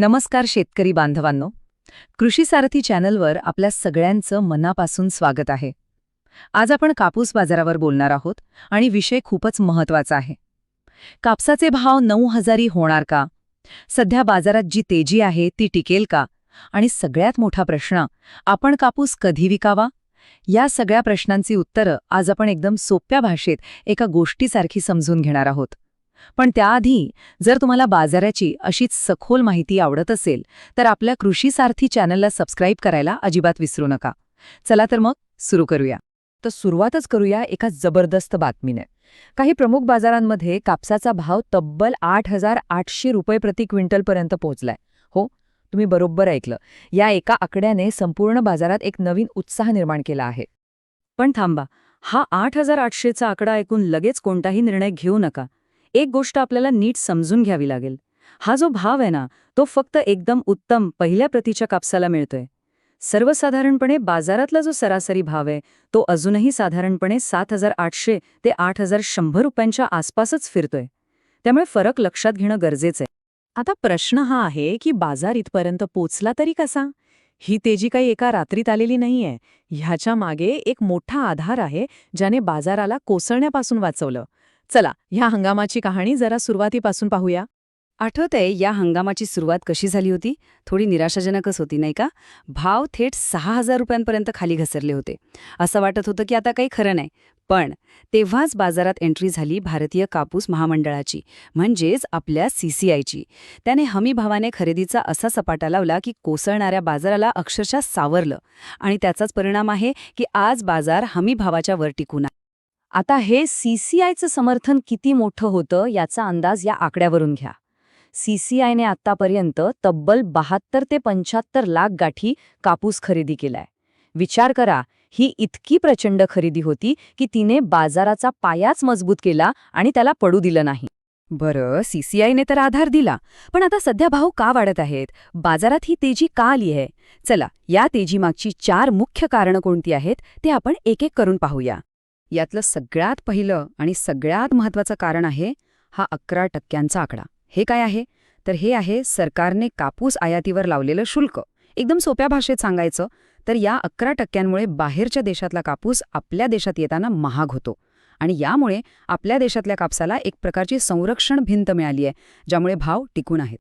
नमस्कार शेतकरी बांधवांनो. कृषी सारथी चॅनलवर आपल्या सगळ्यांचं मनापासून स्वागत आहे. आज आपण कापूस बाजारावर बोलणार आहोत आणि विषय खूपच महत्त्वाचा आहे. कापसाचे भाव नऊ हजारी होणार का? सध्या बाजारात जी तेजी आहे ती टिकेल का? आणि सगळ्यात मोठा प्रश्न आपण कापूस कधी विकावा? या सगळ्या प्रश्नांची उत्तरं आज आपण एकदम सोप्या भाषेत एका गोष्टीसारखी समजून घेणार आहोत. पण त्याआधी जर तुम्हाला बाजाराची अशीच सखोल माहिती आवडत असेल तर आपल्या कृषी सारथी चॅनलला सबस्क्राईब करायला अजिबात विसरू नका. चला तर मग सुरू करूया. तर सुरुवातच करूया एका जबरदस्त बातमीने. काही प्रमुख बाजारांमध्ये कापसाचा भाव तब्बल आठ हजार आठशे रुपये प्रति क्विंटलपर्यंत पोहोचलाय. हो तुम्ही बरोबर ऐकलं. या एका आकड्याने संपूर्ण बाजारात एक नवीन उत्साह निर्माण केला आहे. पण थांबा हा आठ हजार आठशेचा आकडा ऐकून लगेच कोणताही निर्णय घेऊ नका. एक गोष्ट आपल्याला नीट समजून घ्यावी लागेल. हा जो भाव आहे ना तो फक्त एकदम उत्तम पहिल्या प्रतीच्या कापसाला मिळतोय. सर्वसाधारणपणे बाजारातला जो सरासरी भाव आहे तो अजूनही साधारणपणे सात हजार आठशे ते आठ हजार शंभर रुपयांच्या आसपासच फिरतोय. त्यामुळे फरक लक्षात घेणं गरजेचं आहे. आता प्रश्न हा आहे की बाजार इथपर्यंत पोचला तरी कसा? ही तेजी काही एका रात्रीत आलेली नाहीये. ह्याच्या मागे एक मोठा आधार आहे ज्याने बाजाराला कोसळण्यापासून वाचवलं. चला ह्या हंगामाची कहाणी जरा सुरुवातीपासून पाहूया. आठवतंय या हंगामाची सुरुवात कशी झाली होती? थोडी निराशाजनकच होती नाही का? भाव थेट सहा हजार रुपयांपर्यंत खाली घसरले होते. असं वाटत होतं की आता काही खरं नाही. पण तेव्हाच बाजारात एंट्री झाली भारतीय कापूस महामंडळाची म्हणजेच आपल्या सीसीआयची त्याने हमी भावाने खरेदीचा असा सपाटा लावला की कोसळणाऱ्या बाजाराला अक्षरशः सावरलं. आणि त्याचाच परिणाम आहे की आज बाजार हमी भावाच्या वर टिकून आता हे सीसीआयचं समर्थन किती मोठं होतं याचा अंदाज या आकड्यावरून घ्या. सीसीआयने आतापर्यंत तब्बल बहात्तर ते पंच्याहत्तर लाख गाठी कापूस खरेदी केलाय. विचार करा ही इतकी प्रचंड खरेदी होती की तिने बाजाराचा पायाच मजबूत केला आणि त्याला पडू दिलं नाही. बरं सीसीआयने तर आधार दिला पण आता सध्या भाव का वाढत आहेत? बाजारात ही तेजी का आली आहे? चला या तेजीमागची चार मुख्य कारणं कोणती आहेत ते आपण एक एक करून पाहूया. यातलं सगळ्यात पहिलं आणि सगळ्यात महत्वाचं कारण आहे हा अकरा टक्क्यांचा आकडा. हे काय आहे? तर हे आहे सरकारने कापूस आयातीवर लावलेलं शुल्क. एकदम सोप्या भाषेत सांगायचं तर या अकरा टक्क्यांमुळे बाहेरच्या देशातला कापूस आपल्या देशात येताना महाग होतो. आणि यामुळे आपल्या देशातल्या कापसाला एक प्रकारची संरक्षण भिंत मिळाली आहे ज्यामुळे भाव टिकून आहेत.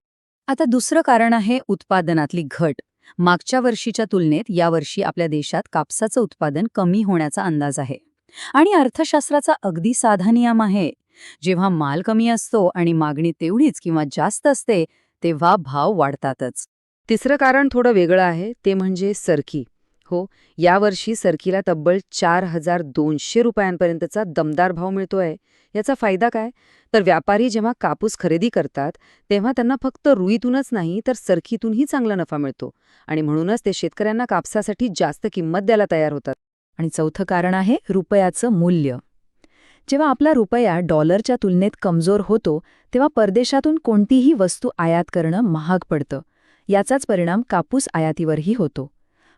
आता दुसरं कारण आहे उत्पादनातली घट. मागच्या वर्षीच्या तुलनेत यावर्षी आपल्या देशात कापसाचं उत्पादन कमी होण्याचा अंदाज आहे. आणि अर्थशास्त्राचा अगदी साधा नियम आहे. जेव्हा माल कमी असतो आणि मागणी तेवढीच किंवा जास्त असते तेव्हा भाव वाढतातच. तिसरं कारण थोडं वेगळं आहे ते म्हणजे सरकी. हो यावर्षी सरकीला तब्बल चार हजार दोनशे रुपयांपर्यंतचा दमदार भाव मिळतोय. याचा फायदा काय? तर व्यापारी जेव्हा कापूस खरेदी करतात तेव्हा त्यांना फक्त रुईतूनच नाही तर सरकीतूनही चांगला नफा मिळतो. आणि म्हणूनच ते शेतकऱ्यांना कापसासाठी जास्त किंमत द्यायला तयार होतात. आणि चौथं कारण आहे रुपयाचं मूल्य. जेव्हा आपला रुपया डॉलरच्या तुलनेत कमजोर होतो तेव्हा परदेशातून कोणतीही वस्तू आयात करणं महाग पडतं. याचाच परिणाम कापूस आयातीवरही होतो.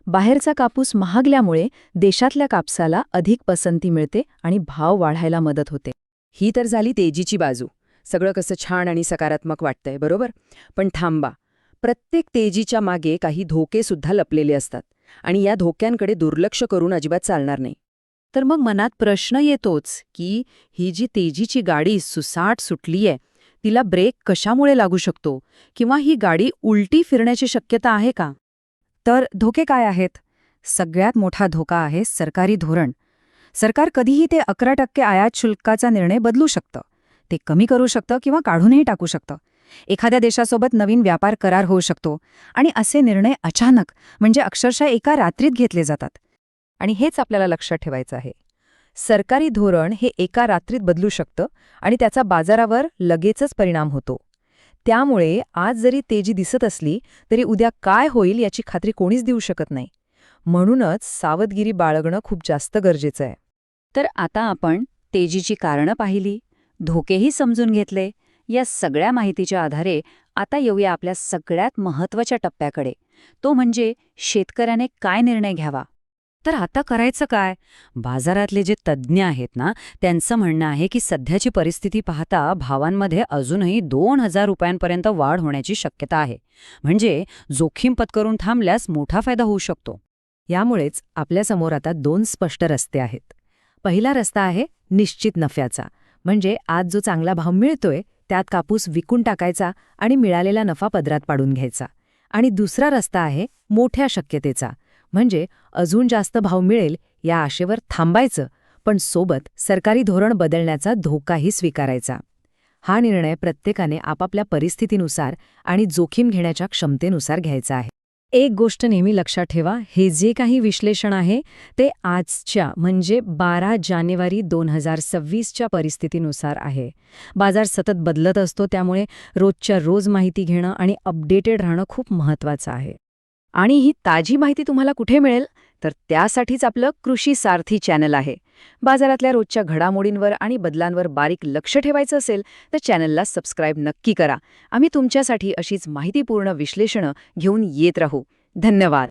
बाहेरचा कापूस महागल्यामुळे देशातल्या कापसाला अधिक पसंती मिळते आणि भाव वाढायला मदत होते. ही तर झाली तेजीची बाजू. सगळं कसं छान आणि सकारात्मक वाटतंय बरोबर? पण थांबा. प्रत्येक तेजीच्या मागे काही धोके सुद्धा लपलेले असतात. आणि या धोक्यांकडे दुर्लक्ष करून अजिबात चालणार नाही. तर मग मनात प्रश्न येतोच की ही जी तेजीची गाडी सुसाट सुटलीये तिला ब्रेक कशामुळे लागू शकतो? किंवा ही गाडी उलटी फिरण्याची शक्यता आहे का? तर धोके काय आहेत? सगळ्यात मोठा धोका आहे सरकारी धोरण. सरकार कधीही ते अकरा टक्के आयात शुल्काचा निर्णय बदलू शकतं. ते कमी करू शकतं किंवा काढूनही टाकू शकतं. एखाद्या देशासोबत नवीन व्यापार करार होऊ शकतो आणि असे निर्णय अचानक म्हणजे अक्षरशः एका रात्रीत घेतले जातात. आणि हेच आपल्याला लक्षात ठेवायचं आहे. सरकारी धोरण हे एका रात्रीत बदलू शकतं आणि त्याचा बाजारावर लगेचच परिणाम होतो. त्यामुळे आज जरी तेजी दिसत असली तरी उद्या काय होईल याची खात्री कोणीच देऊ शकत नाही. म्हणूनच सावधगिरी बाळगणं खूप जास्त गरजेचं आहे. तर आता आपण तेजीची कारणं पाहिली. धोकेही समजून घेतले. या सगळ्या माहितीच्या आधारे आता येऊया आपल्या सगळ्यात महत्त्वाच्या टप्प्याकडे. तो म्हणजे शेतकऱ्याने काय निर्णय घ्यावा? तर आता करायचं काय? बाजारातले जे तज्ज्ञ आहेत ना त्यांचं म्हणणं आहे की सध्याची परिस्थिती पाहता भावांमध्ये अजूनही दोन हजार रुपयांपर्यंत वाढ होण्याची शक्यता आहे. म्हणजे जोखीम पत्करून थांबल्यास मोठा फायदा होऊ शकतो. यामुळेच आपल्यासमोर आता दोन स्पष्ट रस्ते आहेत. पहिला रस्ता आहे निश्चित नफ्याचा. म्हणजे आज जो चांगला भाव मिळतोय त्यात कापूस विकून टाकायचा आणि मिळालेला नफा पदरात पाडून घ्यायचा. आणि दुसरा रस्ता आहे मोठ्या शक्यतेचा. म्हणजे अजून जास्त भाव मिळेल या आशेवर थांबायचं पण सोबत सरकारी धोरण बदलण्याचा धोकाही स्वीकारायचा. हा निर्णय प्रत्येकाने आपापल्या परिस्थितीनुसार आणि जोखीम घेण्याच्या क्षमतेनुसार घ्यायचा आहे. एक गोष्ट नेहमी लक्षात ठेवा हे जे काही विश्लेषण आहे ते आजच्या म्हणजे बारा जानेवारी दोन हजार सव्वीसच्या परिस्थितीनुसार आहे. बाजार सतत बदलत असतो त्यामुळे रोजच्या रोज माहिती घेणं आणि अपडेटेड राहणं खूप महत्त्वाचं आहे. आणि ही ताजी माहिती तुम्हाला कुठे मिळेल? तर त्यासाठीच आपलं कृषी सारथी चॅनल आहे. बाजारातल्या रोजच्या घडामोडींवर आणि बदलांवर बारीक लक्ष ठेवायचं असेल तर चॅनलला सबस्क्राईब नक्की करा. आम्ही तुमच्यासाठी अशीच माहितीपूर्ण विश्लेषणं घेऊन येत राहू. धन्यवाद.